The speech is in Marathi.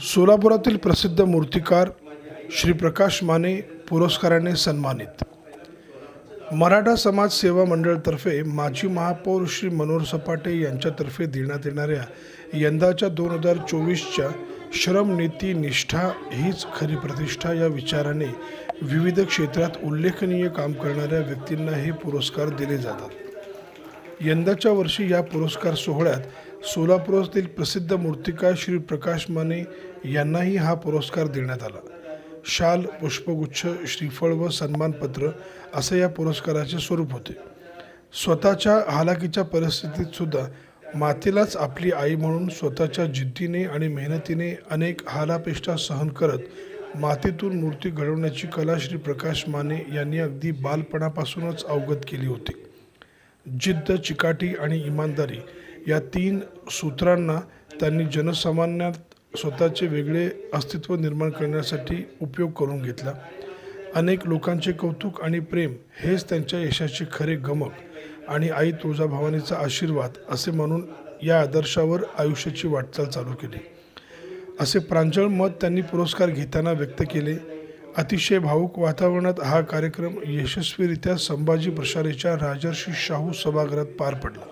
सोलापुरातील प्रसिद्ध मूर्तिकार श्री प्रकाश माने पुरस्काराने सन्मानित. मराठा समाज सेवा मंडळतर्फे माजी महापौर श्री मनोहर सपाटे यांच्यातर्फे देण्यात येणाऱ्या यंदाच्या दोन हजार चोवीसच्या श्रम नीती निष्ठा हीच खरी प्रतिष्ठा या विचाराने विविध क्षेत्रात उल्लेखनीय काम करणाऱ्या व्यक्तींना हे पुरस्कार दिले जातात. यंदाच्या वर्षी या पुरस्कार सोहळ्यात सोलापुरातील प्रसिद्ध मूर्तिकार श्री प्रकाश माने यांनाही हा पुरस्कार देण्यात आला. शाल पुष्पगुच्छ श्रीफळ व सन्मानपत्र असं या पुरस्काराचे स्वरूप होते. स्वतःच्या हालाकीच्या परिस्थितीत सुद्धा मातेलाच आपली आई म्हणून स्वतःच्या जिद्दीने आणि मेहनतीने अनेक हालापेष्टा सहन करत मातीतून मूर्ती घडवण्याची कला श्री प्रकाश माने यांनी अगदी बालपणापासूनच अवगत केली होती. जिद्द चिकाटी आणि इमानदारी या तीन सूत्रांना त्यांनी जनसामान्यात स्वतःचे वेगळे अस्तित्व निर्माण करण्यासाठी उपयोग करून घेतला. अनेक लोकांचे कौतुक आणि प्रेम हेच त्यांच्या यशाचे खरे गमक आणि आई तुळजाभवानीचा आशीर्वाद असे म्हणून या आदर्शावर आयुष्याची वाटचाल चालू केली. असे प्रांजळ मत त्यांनी पुरस्कार घेताना व्यक्त केले. अतिशय भावूक वातावरणात हा कार्यक्रम यशस्वीरित्या संभाजी प्रसारेच्या राजर्षी शाहू सभागृहात पार पडला.